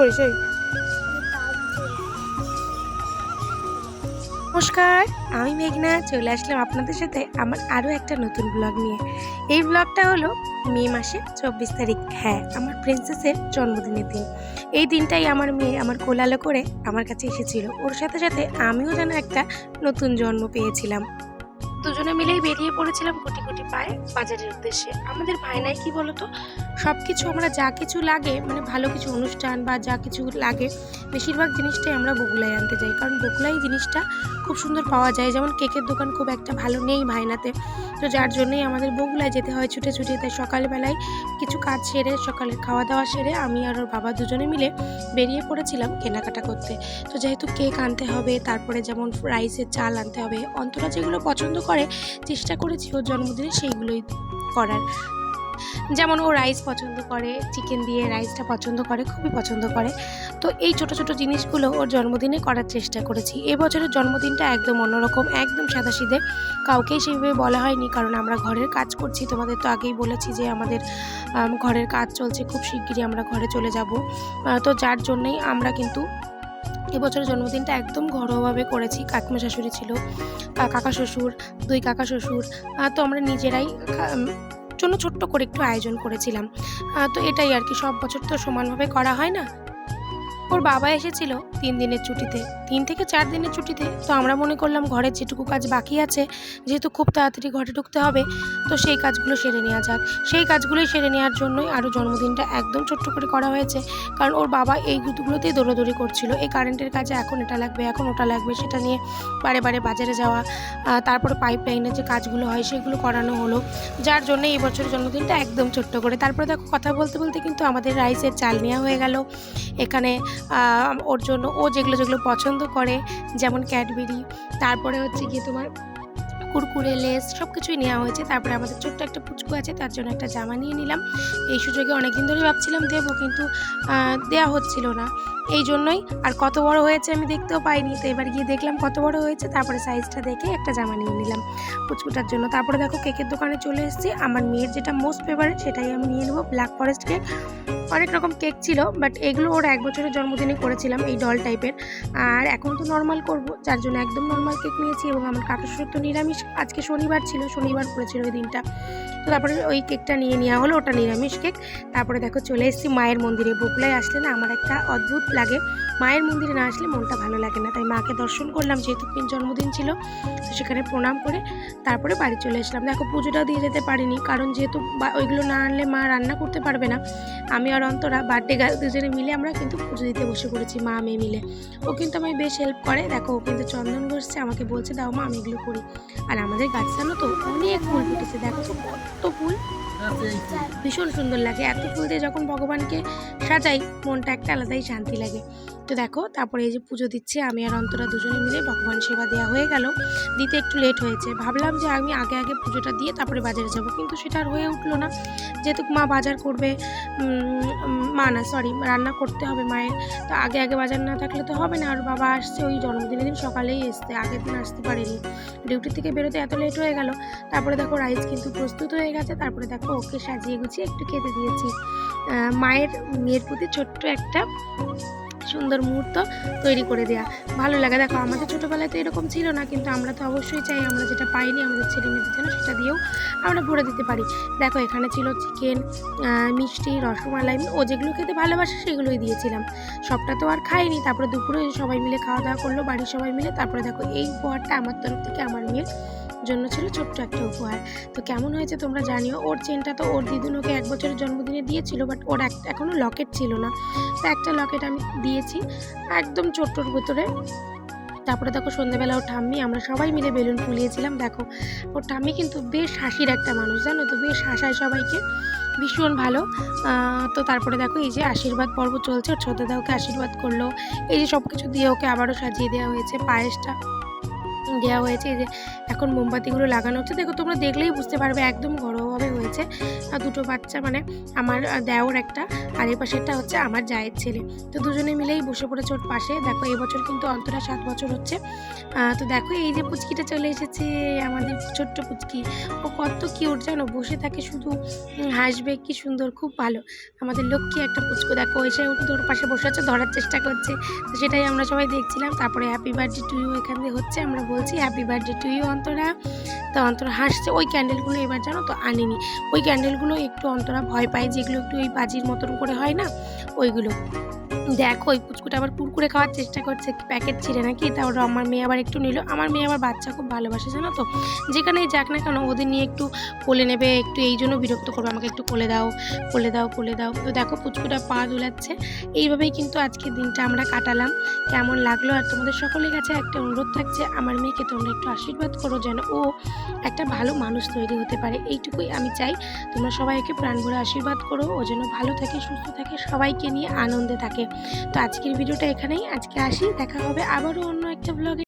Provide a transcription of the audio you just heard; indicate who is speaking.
Speaker 1: করিস, এই। নমস্কার, আমি মেঘনা, চলে আসলাম আপনাদের সাথে আমার আরও একটা নতুন ব্লগ নিয়ে। এই ব্লগটা হলো মে মাসে চব্বিশ তারিখ। হ্যাঁ আমার প্রিন্সেসের জন্মদিনের দিন। এই দিনটাই আমার মেয়ে আমার কোলালো করে আমার কাছে এসেছিল। ওর সাথে সাথে আমিও যেন একটা নতুন জন্ম পেয়েছিলাম। দুজনে মিলেই বেরিয়ে পড়েছিলাম কোটি কোটি পায়ে বাজারের উদ্দেশ্যে। আমাদের ভাইনাই কি বলতো? সব কিছু আমরা যা কিছু লাগে মানে ভালো কিছু অনুষ্ঠান বা যা কিছু লাগে, বেশিরভাগ জিনিসটাই আমরা বগুলায় আনতে যাই। কারণ বগুলাই জিনিসটা খুব সুন্দর পাওয়া যায়। যেমন কেকের দোকান খুব একটা ভালো নেই ভাইনাতে তো যার জন্যই আমাদের বগুলায় যেতে হয় ছুটে ছুটে। তাই সকালবেলায় কিছু কাজ সেরে সকালে খাওয়া দাওয়া সেরে আমি আর ওর বাবা দুজনে মিলে বেরিয়ে পড়েছিলাম কেনাকাটা করতে। তো যেহেতু কেক আনতে হবে, তারপরে যেমন রাইসের চাল আনতে হবে, অন্তরা যেগুলো পছন্দ করে, চেষ্টা করেছি ওর জন্মদিনে সেইগুলোই করার। যেমন ও রাইস পছন্দ করে চিকেন দিয়ে রাইসটা পছন্দ করে, খুবই পছন্দ করে। তো এই ছোট ছোট জিনিসগুলো ওর জন্মদিনে করার চেষ্টা করেছি। এবছরের জন্মদিনটা একদম অন্যরকম, একদম সাদাসিধে। কাউকেই সেইভাবে বলা হয়নি, কারণ আমরা ঘরের কাজ করছি। তোমাদের তো আগেই বলেছি যে আমাদের ঘরের কাজ চলছে, খুব শিগগিরই আমরা ঘরে চলে যাব। তো যার জন্যই আমরা কিন্তু এবছরের জন্মদিনটা একদম ঘরোয়াভাবে করেছি। কাকিমা শাশুড়ি ছিল কাকা শ্বশুর, দুই কাকা শ্বশুর। তো আমরা নিজেরাই জন্য ছোট্ট করে একটু আয়োজন করেছিলাম। তো এটাই আর কি, সব বছর তো সমানভাবে করা হয় না? ওর বাবা এসেছিল তিন দিনের ছুটিতে। তিন থেকে চার দিনের ছুটিতে। তো আমরা মনে করলাম ঘরের যেটুকু কাজ বাকি আছে, যেহেতু খুব তাড়াতাড়ি ঘরে ঢুকতে হবে, তো সেই কাজগুলো সেরে নেওয়া যাক। সেই কাজগুলোই সেরে নেওয়ার জন্যই আরও জন্মদিনটা একদম ছোট্ট করে করা হয়েছে। কারণ ওর বাবা এই গুতুগুলোতেই দৌড়াদৌড়ি করছিল। এই কারেন্টের কাজে এখন এটা লাগবে, এখন ওটা লাগবে সেটা নিয়ে বারে বারে বাজারে যাওয়া তারপরে পাইপ লাইনের যে কাজগুলো হয় সেগুলো করানো হলো। যার জন্য এই বছরের জন্মদিনটা একদম ছোট্ট করে। তারপরে দেখো কথা বলতে বলতে কিন্তু আমাদের রাইসের চাল নেওয়া হয়ে গেল। এখানে ওর জন্য ও যেগুলো যেগুলো পছন্দ করে, যেমন ক্যাডবেরি, তারপরে হচ্ছে গিয়ে তোমার কুরকুরে, লেস সব কিছুই নেওয়া হয়েছে। তারপরে আমাদের ছোট্ট একটা পুচকু আছে, তার জন্য একটা জামা নিয়ে নিলাম। এই সুযোগে অনেকদিন ধরেই ভাবছিলাম দেবো, কিন্তু দেওয়া হচ্ছিল না। এই জন্যই আর কত বড় হয়েছে আমি দেখতেও পাইনি। তো এবার গিয়ে দেখলাম কত বড় হয়েছে, তারপরে সাইজটা দেখে একটা জামা নিয়ে নিলাম পুচকুটার জন্য। তারপরে দেখো কেকের দোকানে চলে এসেছি। আমার মেয়ের যেটা মোস্ট ফেভারিট সেটাই আমি নিয়ে নেব ব্ল্যাক ফরেস্ট কেক অনেক রকম কেক ছিল বাট এগুলো ওর এক বছরের জন্মদিনে করেছিলাম এই ডল টাইপের আর এখন তো নর্মাল করব, যার জন্য একদম নর্মাল কেক নিয়েছি এবং আমার কাকুর শ্বশুর তো নিরামিষ, আজকে শনিবার ছিল, শনিবার করেছিল ওই দিনটা। তো তারপরে ওই কেকটা নিয়ে নেওয়া হলো, ওটা নিরামিষ কেক। তারপরে দেখো চলে এসেছি মায়ের মন্দিরে বকুলায় আসলে না আমার একটা অদ্ভুত লাগে। মায়ের মন্দিরে না আসলে মনটা ভালো লাগে না। তাই মাকে দর্শন করলাম, যেহেতু জন্মদিন ছিল, তো সেখানে প্রণাম করে তারপরে বাড়ি চলে এসলাম দেখো, পুজোটাও দিয়ে যেতে পারিনি, কারণ যেহেতু ওইগুলো না আনলে মা রান্না করতে পারবে না। আমি আর অন্তরা বার্থডে গার্ল দুজনে মিলে আমরা কিন্তু পুজো দিতে বসে পড়েছি, মা মেয়ে মিলে। ও কিন্তু আমায় বেশ হেল্প করে। দেখো, ও কিন্তু চন্দন ঘষছে, আমাকে বলছে, দাও মা, আমি এগুলো করি। আর আমাদের গাছ জানো তো অনেক ফুল ফুটেছে, দেখো তো কত ফুল। ভীষণ সুন্দর লাগে। এত ফুল দিয়ে যখন ভগবানকে সাজাই, মনটা একটা আলাদাই শান্তি লাগে। তো দেখো, তারপরে এই যে পুজো দিচ্ছে, আমি আর অন্তরা দুজনে মিলে ভগবান সেবা দেওয়া হয়ে গেল। দিতে একটু লেট হয়েছে। ভাবলাম যে আমি আগে আগে পুজোটা দিয়ে তারপরে বাজারে যাব, কিন্তু সেটা আর হয়ে উঠল না। যেহেতু মা বাজার করবে মা না সরি রান্না করতে হবে মায়ের। তো আগে আগে বাজার না থাকলে তো হবে না, আর বাবা আসছে ওই জন্মদিনের দিন সকালেই এসছে, আগের দিন আসতে পারেনি। ডিউটি থেকে বেরোতে এত লেট হয়ে গেল। তারপরে দেখো রাইস কিন্তু প্রস্তুত হয়ে গেছে, তারপরে দেখো ওকে সাজিয়ে গুছিয়ে একটু খেতে দিয়েছি। মায়ের, মেয়ের প্রতি ছোট্ট একটা সুন্দর মুহূর্ত তৈরি করে দেওয়া ভালো লাগে। দেখো, আমাদের ছোটোবেলায় তো এরকম ছিল না, কিন্তু আমরা তো অবশ্যই চাই আমরা যেটা পাইনি, আমাদের ছেলে মেয়েদের জন্য সেটা দিয়েও আমরা ভরে দিতে পারি। দেখো, এখানে ছিল চিকেন মিষ্টি, রসমালাই, ও যেগুলো খেতে ভালোবাসে সেগুলোই দিয়েছিলাম। সবটা তো আর খাইনি। তারপরে দুপুরে সবাই মিলে খাওয়া দাওয়া করল, বাড়ির সবাই মিলে। তারপরে দেখো, এই উপহারটা আমার তরফ থেকে আমার মেয়ের জন্য ছিল ছোট্ট একটা উপহার। তো কেমন হয়েছে তোমরা জানিও। ওর চেনটা তো ওর দিদুন ওকে এক বছরের জন্মদিনে দিয়েছিল বাট ওর এক এখনও লকেট ছিল না। তো একটা লকেট আমি দিয়েছি, একদম ছোট্টর ভেতরে। তারপরে দেখো সন্ধ্যেবেলা ওর ঠাম্মি, আমরা সবাই মিলে বেলুন ফুলিয়েছিলাম, দেখো। ওর ঠাম্মি কিন্তু বেশ হাসির একটা মানুষ, জানো তো? বেশ হাসায় সবাইকে, ভীষণ ভালো। তো তারপরে দেখো এই যে আশীর্বাদ পর্ব চলছে, ওর ছোটদা ওকে আশীর্বাদ করল। এই যে সব কিছু দিয়ে ওকে আবারও সাজিয়ে দেওয়া হয়েছে, পায়েসটা। দেওয়া হয়েছে যে এখন মোমবাতিগুলো লাগানো হচ্ছে। দেখো, তোমরা দেখলেই বুঝতে পারবে, একদম ঘরোয়াভাবে হয়েছে। আর দুটো বাচ্চা মানে আমার দেওর একটা, আর এই পাশেরটা হচ্ছে আমার জায়ের ছেলে। তো দুজনে মিলেই বসে পড়েছে ওর পাশে। দেখো, এবছর কিন্তু অন্তরা সাত বছর হচ্ছে। তো দেখো, এই যে পুচকিটা চলে এসেছে, আমাদের ছোট্ট পুচকি। ও কত কিউট জানো? বসে থাকে শুধু হাসবে, কি সুন্দর, খুব ভালো। আমাদের লক্ষ্মী একটা পুচকু, দেখো, এসে কিন্তু ওর পাশে বসে আছে, ধরার চেষ্টা করছে। তো সেটাই আমরা সবাই দেখছিলাম। তারপরে হ্যাপি বার্থডে টু ইউ এখান থেকে হচ্ছে, আমরা বলছি happy birthday to you Antara. তো অন্তরা হাসছে, ওই ক্যান্ডেলগুলো এবার জানো তো আনিনি। ওই ক্যান্ডেলগুলো একটু অন্তরা ভয় পায়, যেগুলো একটু ওই বাজির মতন করে হয় না, ওইগুলো। দেখো, ওই পুচকুটা আবার কুরকুরে খাওয়ার চেষ্টা করছে প্যাকেট ছিঁড়ে নাকি? তাও আমার মেয়ে আবার একটু নিল। আমার মেয়ে আবার বাচ্চা খুব ভালোবাসে, জানো তো? যেখানেই যাক না কেন, ওদের নিয়ে একটু কোলে নেবে, একটু এই জন্য বিরক্ত করবে, আমাকে একটু কোলে দাও কোলে দাও কোলে দাও। তো দেখো, পুচকুটা পা দুলাচ্ছে। এইভাবেই কিন্তু আজকের দিনটা আমরা কাটালাম। কেমন লাগল? আর তোমাদের সকলের কাছে একটা অনুরোধ থাকছে, আমার মেয়েকে তোমরা একটু আশীর্বাদ করো যেন ও একটা ভালো মানুষ তৈরি হতে পারে। এইটুকুই আমি চাই। তোমরা সবাইকে প্রাণ ভরে আশীর্বাদ করো। ও যেন ভালো থাকে, সুস্থ থাকে, সবাইকে নিয়ে আনন্দে থাকে। তো আজকের ভিডিওটা এখানেই। আজকে আসি দেখা হবে আবারও অন্য একটা ব্লগে